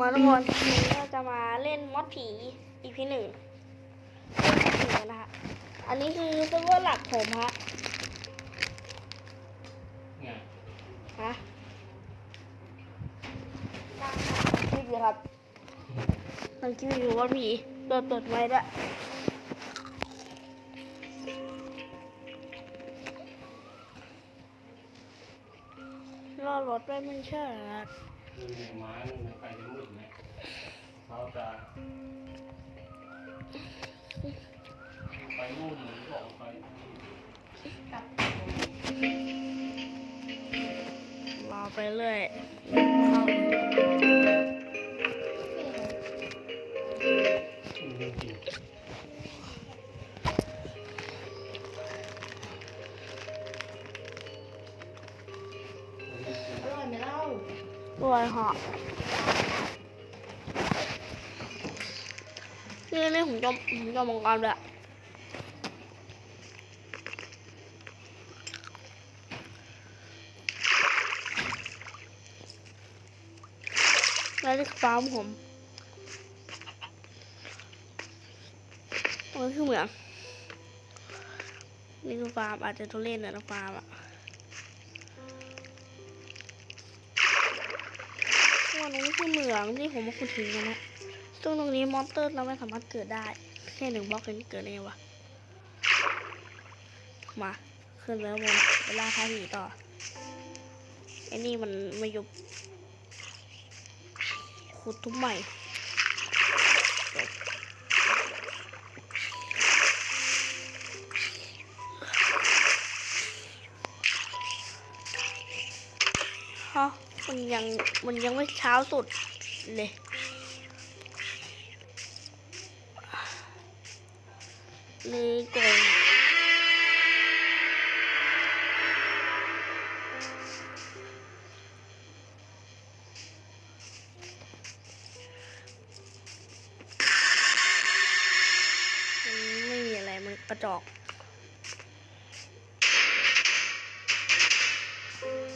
มาทุกคนวันนี้เราจะมาเล่นมอดผี EP หนึ่งเล่นผีกันนะคะอันนี้คือเซิร์ฟเวอร์หลักผมฮะไงฮะคลิปอยู่ครับมันคลิปอยู่ว่าผีเปิดเปิดไว้ด้วยรอรถไปมันเชื่อนะดู ในไม้มันในไฟจะมืดไหมเขาจะไฟมืดหรือบอกไฟรอไปเรื่อย ด้วยเหาะนี่นี่ผมจะผมจะมังกรด้วยแล้วนี่คือฟาร์มผมมันคือเหมืองนี่คือฟาร์มอาจจะทุเรศหน่อยนะฟาร์มอะ ส่วนนี้คือเหมืองที่ผมมาขุดถึงกันะซึ่งตรงนี้มอนสเตอร์เราไม่สามารถเกิดได้ แค่หนึ่งบล็อกเองเกิดได้ไงวะมาขึ้นไปข้างบนไปล่าท้าผีต่อไอ้นี่มันมายุบขุดทุบใหม่ฮะ มันยังมันยังไม่เช้าสุดเลยเลยโกงไม่มีอะไรมันกระจอก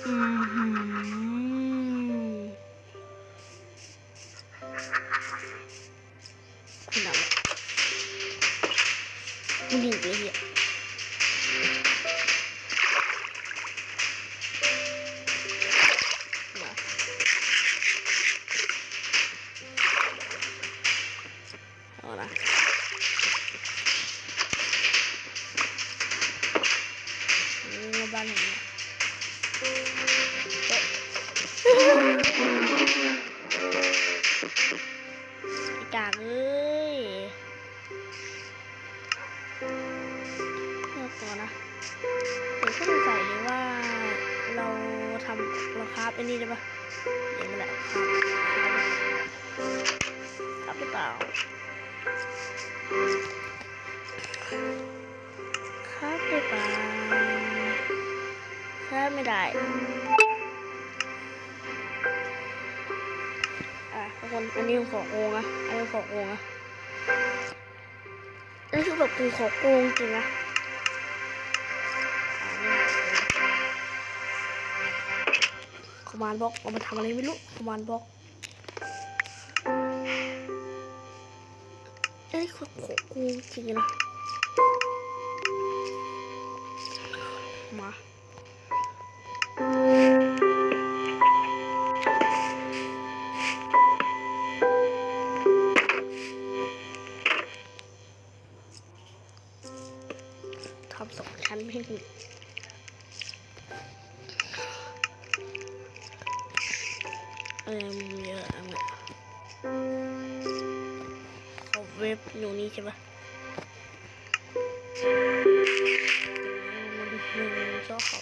อืม คุณหิวเลยเหี้ย เดี๋ยวนั่นแหละคราฟคราฟหรือเปล่า คราฟหรือเปล่าถ้าไม่ได้อะทุกคนอันนี้ของโกงอะอันนี้ของโกงอะนี่คือแบบผมของโกงจริงนะ มานบล็อกเอามาทำอะไรไม่รู้คอมานบล็อกอันนี้คือของกูจริงนะมา เออมันเยอะอะเนี่ยเขาเว็บอยู่นี่ใช่ปะมันมันชอบเขา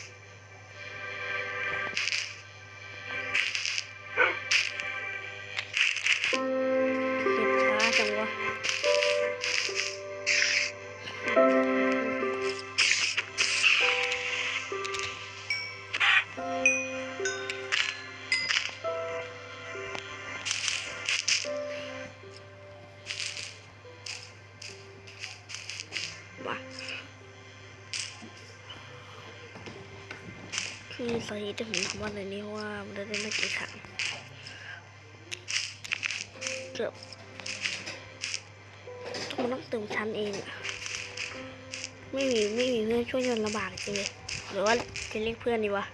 เก็บช้าจังวะ คือสาเหตุที่ผมทำวันนี้ว่ามันได้ไม่กี่ครั้งเกือบมันต้องเติมชั้นเองไม่มีไม่มีเพื่อนช่วยยนลำบากจริงเลยหรือว่าจะเรียกเพื่อนดีวะ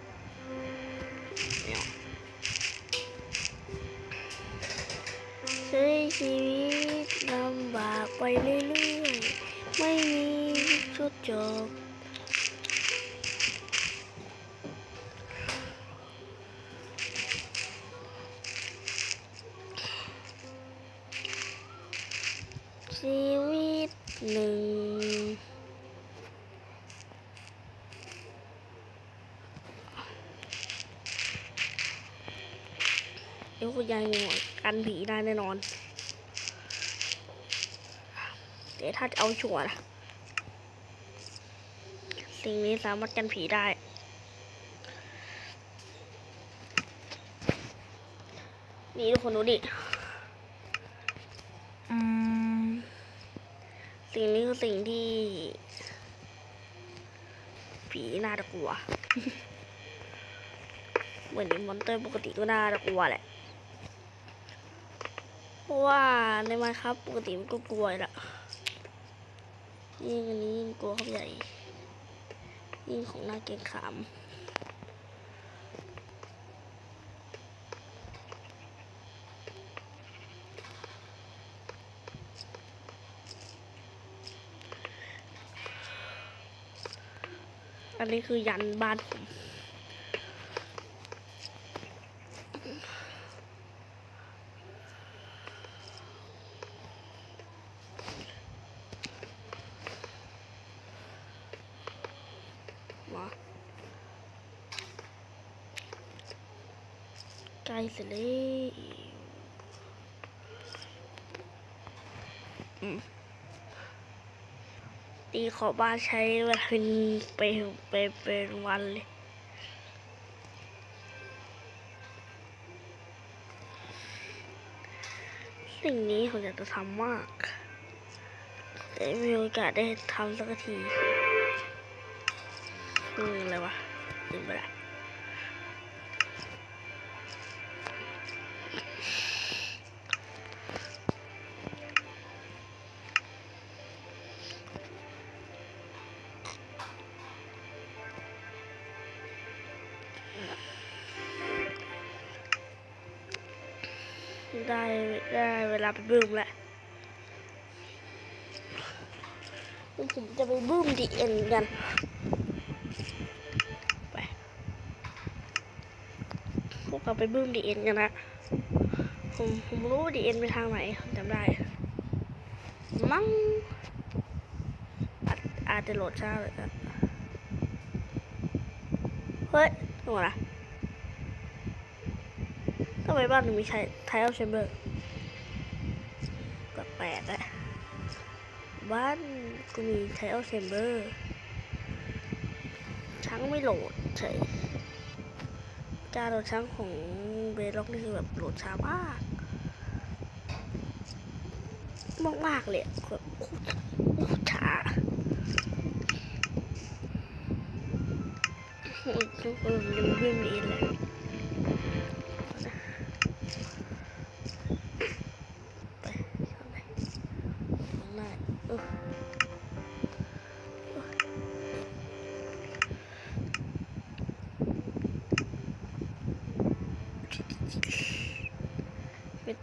ใช้ชีวิตลำบากไปเรื่อยๆ ไม่มีจุดจบ ชีวิตหนึ่ง เดี๋ยวคุณยายงงกันผีได้แน่นอน เดี๋ยวถ้าจะเอาชัวร์นะสิ่งนี้สามารถกันผีได้นี่ทุกคนดูดิ อืม สิ่งนี้คือสิ่งที่ ผีน่าจะกลัว เหมือนมอนเตอร์ปกติก็น่าจะกลัวแหละ เพราะว่าในมค์ครับปกติมันก็กลัวแหละยิ่งอันนี้ยิ่งกลัวเข้าใหญ่ยิ่งของหน้าเกรงขาม อันนี้คือยันบ้านผมมาใกล้เสร็จแล้วอืม ตีขอบบ้านใช้เวลาเป็นไปไปเป็นวันเลยสิ่งนี้ผมอยากจะทำมาก แต่ไม่มีโอกาสได้ทำสักทีคืออะไรวะลืมไปละ ได้ได้เวลาไปบึ้มแล้วผมจะไปบึ้มดีเอ็นกันไปพวกเราไปบึ้มดีเอ็นกันนะผมผมรู้ว่าดีเอ็นไปทางไหนผมจำได้มั้งอาจจะโหลดช้าเลยนะเฮ้ยตรงไหนนะำไมบ้านถึงมีใช้ไทเอลแชมเบอร์แปลกอะบ้านกูมีไทเอลแชมเบอร์ช้างไม่โหลดเฉยการโหลดช้างของเบล็อกนี่คือแบบโหลดช้ามากมากมากๆเลยแบบโคตรช้าเออเออมันจะมีเรื่องนี้เลย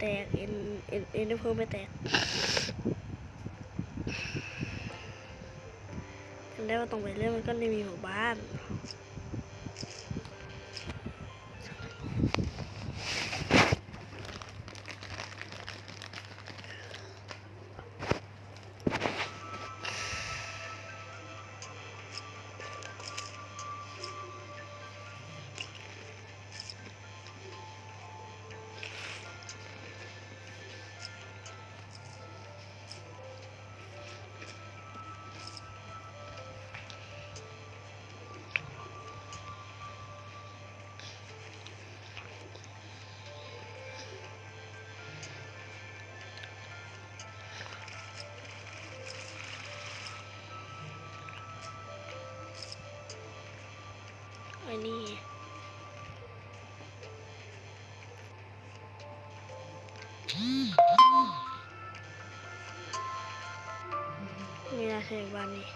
แตก เอ็น เอ็น เอ็นเพิ่มไม่แตกจำได้ว่าตรงไปเรื่องมันก็ไม่มีหมู่บ้าน เทบ้านนี้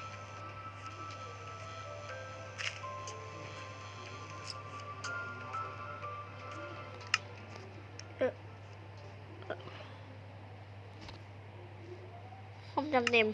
เออเอ่อความจำเต็ม